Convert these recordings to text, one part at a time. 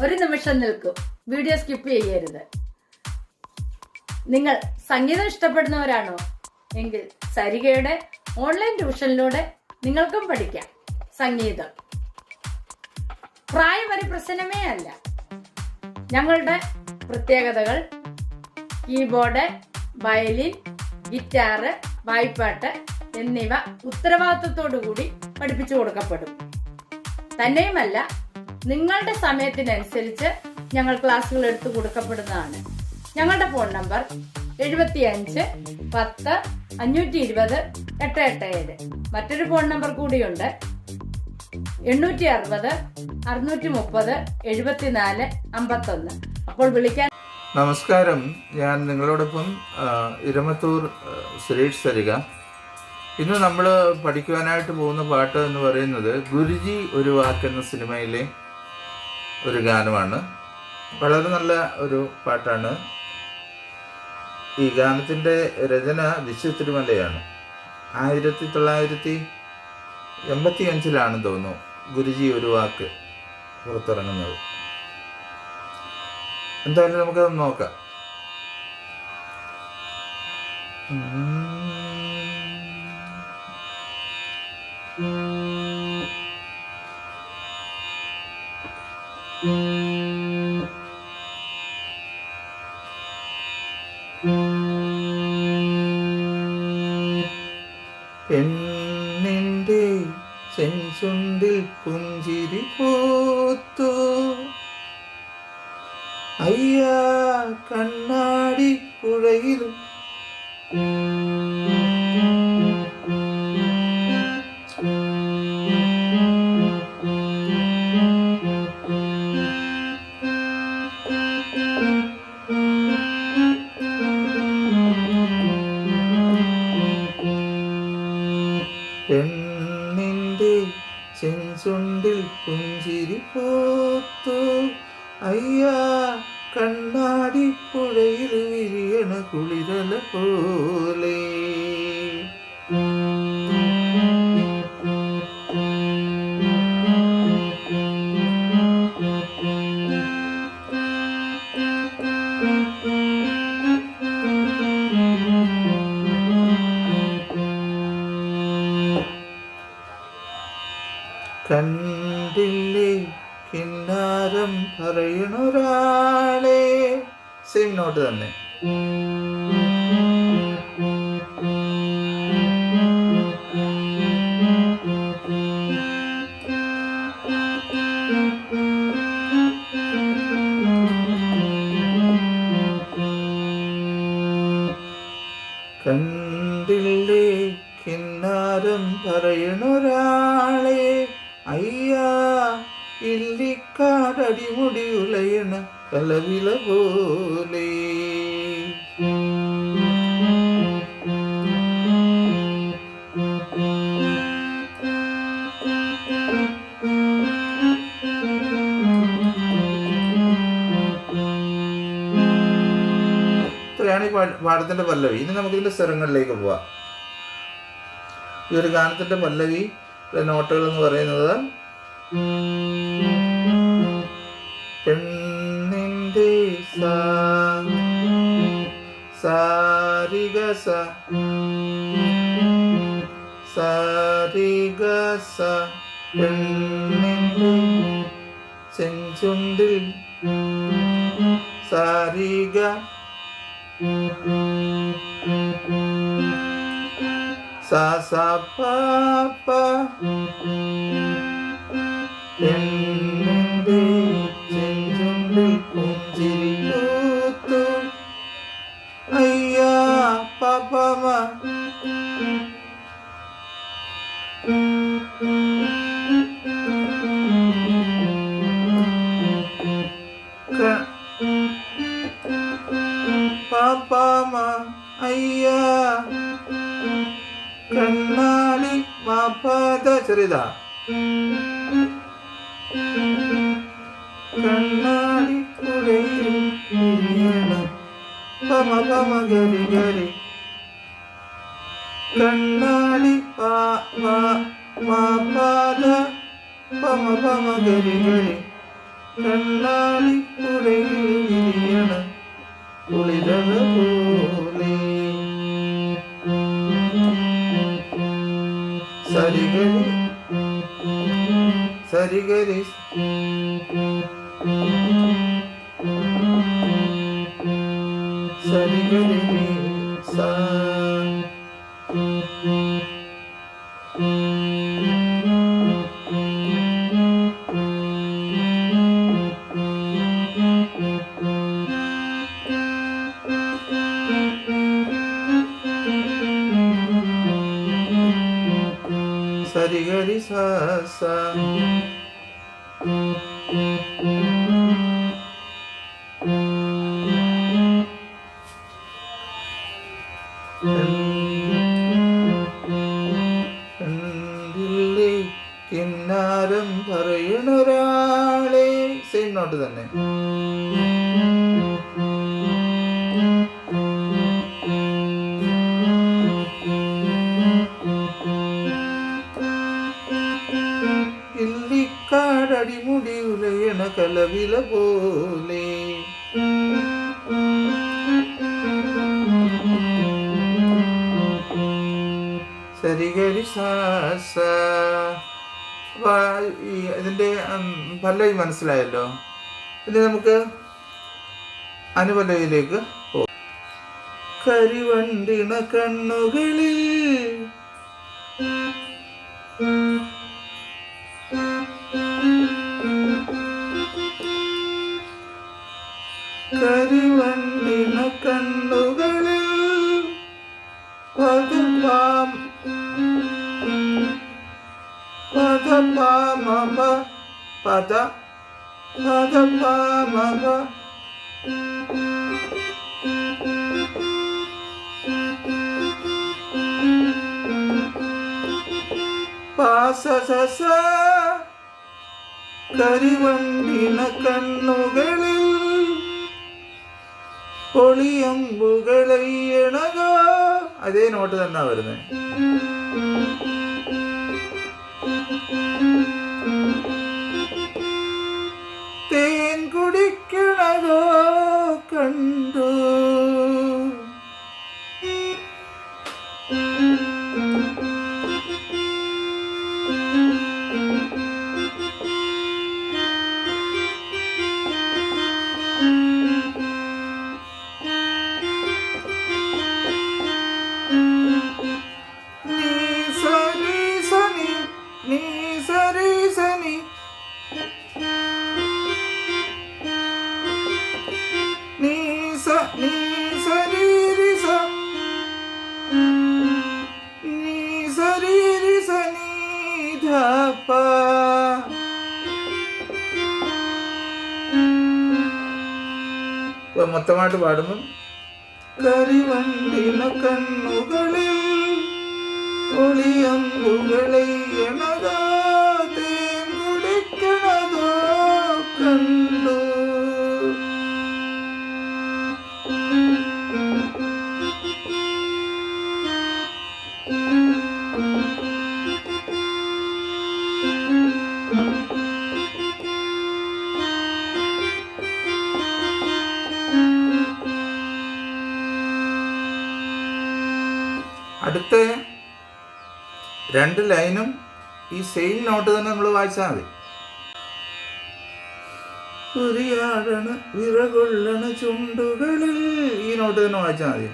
ഒരു നിമിഷം നിൽക്കും. വീഡിയോ സ്കിപ്പ് ചെയ്യരുത്. നിങ്ങൾ സംഗീതം ഇഷ്ടപ്പെടുന്നവരാണോ? എങ്കിൽ സരികയുടെ ഓൺലൈൻ ട്യൂഷനിലൂടെ നിങ്ങൾക്കും പഠിക്കാം സംഗീതം. പ്രായം ഒരു പ്രശ്നമേ അല്ല. ഞങ്ങളുടെ പ്രത്യേകതകൾ കീബോർഡ് വയലിൻ ഗിറ്റാറ് വായ്പാട്ട് എന്നിവ ഉത്തരവാദിത്വത്തോടു കൂടി പഠിപ്പിച്ചു കൊടുക്കപ്പെടും. തന്നെയുമല്ല നിങ്ങളുടെ സമയത്തിനനുസരിച്ച് ഞങ്ങൾ ക്ലാസ്സുകൾ എടുത്തു കൊടുക്കപ്പെടുന്നതാണ്. ഞങ്ങളുടെ ഫോൺ നമ്പർ എഴുപത്തിയഞ്ച് പത്ത് അഞ്ഞൂറ്റി ഇരുപത് എട്ട് എട്ട് ഏഴ്. മറ്റൊരു ഫോൺ നമ്പർ കൂടിയുണ്ട് എണ്ണൂറ്റി അറുപത് അറുന്നൂറ്റി മുപ്പത് എഴുപത്തിനാല് അമ്പത്തൊന്ന്. അപ്പോൾ വിളിക്കാൻ നമസ്കാരം. ഞാൻ നിങ്ങളോടൊപ്പം ഇരമത്തൂർ സുരേഷ് സരിക ഇന്ന് നമ്മൾ പഠിക്കുവാനായിട്ട് പോകുന്ന പാട്ട് എന്ന് പറയുന്നത് ഗുരുജി ഒരു വാക്ക് എന്ന സിനിമയിലെ ഒരു ഗാനമാണ്. വളരെ നല്ല ഒരു പാട്ടാണ്. ഈ ഗാനത്തിന്റെ രചന വിശ്വ തിരുമലയാണ്. ആയിരത്തി തൊള്ളായിരത്തി എൺപത്തി അഞ്ചിലാണ് തോന്നുന്നു ഗുരുജി ഒരു വാക്ക് പുറത്തിറങ്ങുന്നത്. എന്തായാലും നമുക്കത് നോക്കാം. പെണ്ണിന്റെ ചെഞ്ചുണ്ടിൽ പുഞ്ചിരി പൂത്തു. അയ്യാ കണ്ണാടി പുഴയിൽ ഇല്ലിക്കാടടിമുടി ഉലയണ കലവില പോലെ. ഇത്രയാണ് പല്ലവി. ഇനി നമുക്ക് ഇതിന്റെ സ്വരങ്ങളിലേക്ക് പോവാം. ഈ ഒരു ഗാനത്തിന്റെ പല്ലവി നോട്ടുകൾ എന്ന് പറയുന്നത് പെണ്ണിന്റെ സാ സാരിക സ സാരിക സ പെണ്ണിന്റെ ചെഞ്ചുണ്ടിൽ സാരിക സാ സാ ചെറിയതാ. കണ്ണാടി ഗരി കണ്ണാടി പാ പാ സരിഗരി സരിഗരി സാ കിന്നാരം പറയണൊരാളെ. സെയിം നോട്ട് തന്നെ. കലവില പോലെ. സരിഗരി സാസ. ഇതിന്റെ പല്ലവി മനസ്സിലായല്ലോ? ഇനി നമുക്ക് അനുപല്ലവിയിലേക്ക് പോകാം. കരിവണ്ടിണ കണ്ണുകളിൽ കരിവണ്ടിണ കണ്ണുകളിൽ പതുപാം പദപാമപ പദ പദപാമപ പാസസ കരിവണ്ടിന കണ്ണുകളിൽ പൊളിയമ്പുകളയ്യണതോ അതേ നോട്ട് തന്നെ വരുന്നത് ധ പ ഇപ്പൊ മൊത്തമായിട്ട് പാടുമ്പം കരിവണ്ടിന കണ്ണുകളിൽ ഒളിയങ്കുകളെ തേൻ രണ്ട് ലൈനും ഈ സെയിം നോട്ട് തന്നെ നമ്മൾ വായിച്ചാൽ മതി. ഉരിയാടണ വിറകൊള്ളണ ചുണ്ടുകളിൽ ഈ നോട്ട് തന്നെ വായിച്ചാൽ മതി.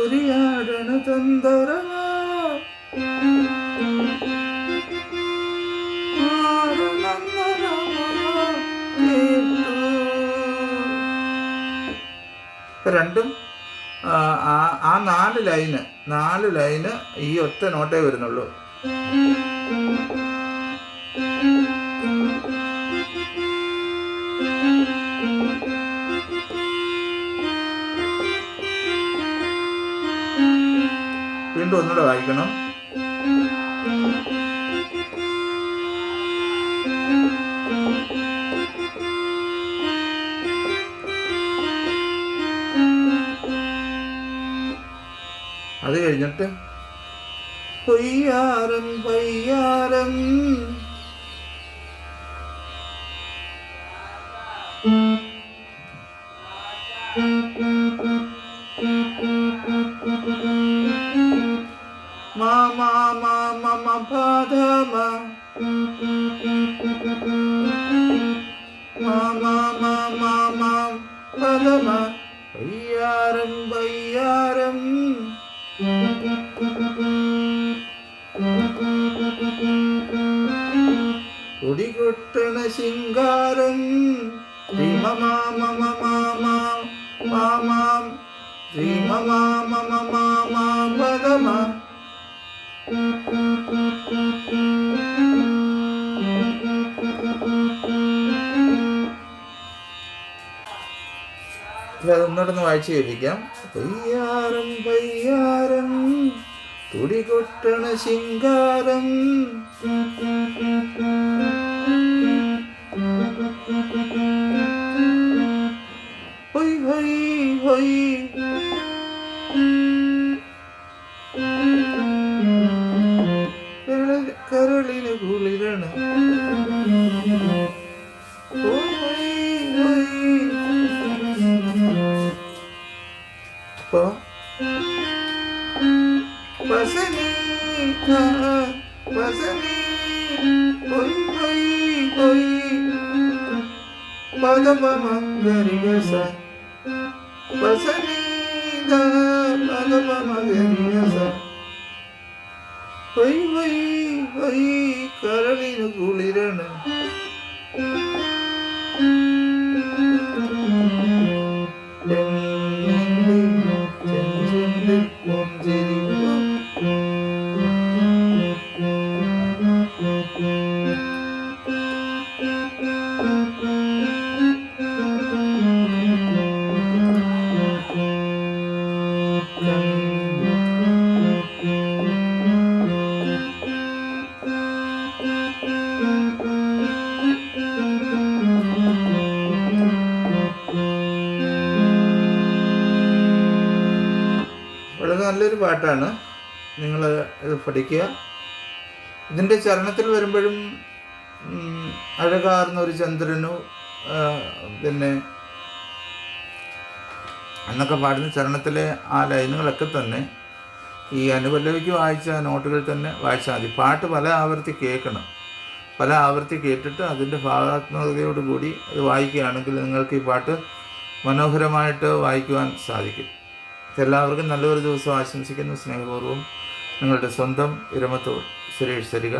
ഉരിയാടണ തന്തരമോ രണ്ടും ആ, ആ നാല് ലൈന് നാല് ലൈന് ഈ ഒറ്റ നോട്ടേ വരുന്നുള്ളൂ. വീണ്ടും ഒന്നുകൂടെ വായിക്കണം. കഴിഞ്ഞിട്ട്. പൊയ്യാരം പയ്യാരം ശ്രീമമാമമാമപദമ അതൊന്നിടന്ന് വായിച്ച് കേൾപ്പിക്കാം. പയ്യാരം പയ്യാരം തുടികൊട്ടണ ശിങ്കാരം pó. Mazelita, Mazelita, oi, oi, oi. Mada mama, garinhaza. Mazelita, mamãe mama, garinhaza. Oi, oi, oi, Carolina Gulirana. പാട്ടാണ് നിങ്ങൾ ഇത് പഠിക്കുക. ഇതിന്റെ ചരണത്തിൽ വരുമ്പോഴും അഴകാർന്ന ഒരു ചന്ദ്രനു പിന്നെ എന്നൊക്കെ പാടുന്ന ചരണത്തിലെ ആ ലൈനുകളൊക്കെ തന്നെ ഈ അനുപല്ലവിക്ക് വായിച്ച നോട്ടുകൾ തന്നെ വായിച്ചാൽ മതി. പാട്ട് പല ആവർത്തി കേൾക്കണം. പല ആവർത്തി കേട്ടിട്ട് അതിന്റെ ഭാവാത്മകതയോടുകൂടി അത് വായിക്കുകയാണെങ്കിൽ നിങ്ങൾക്ക് ഈ പാട്ട് മനോഹരമായിട്ട് വായിക്കുവാൻ സാധിക്കും. എല്ലാവർക്കും നല്ലൊരു ദിവസം ആശംസിക്കുന്നു. സ്നേഹപൂർവം നിങ്ങളുടെ സ്വന്തം ഇരമത്തൂർ സുരേഷ് സരിക.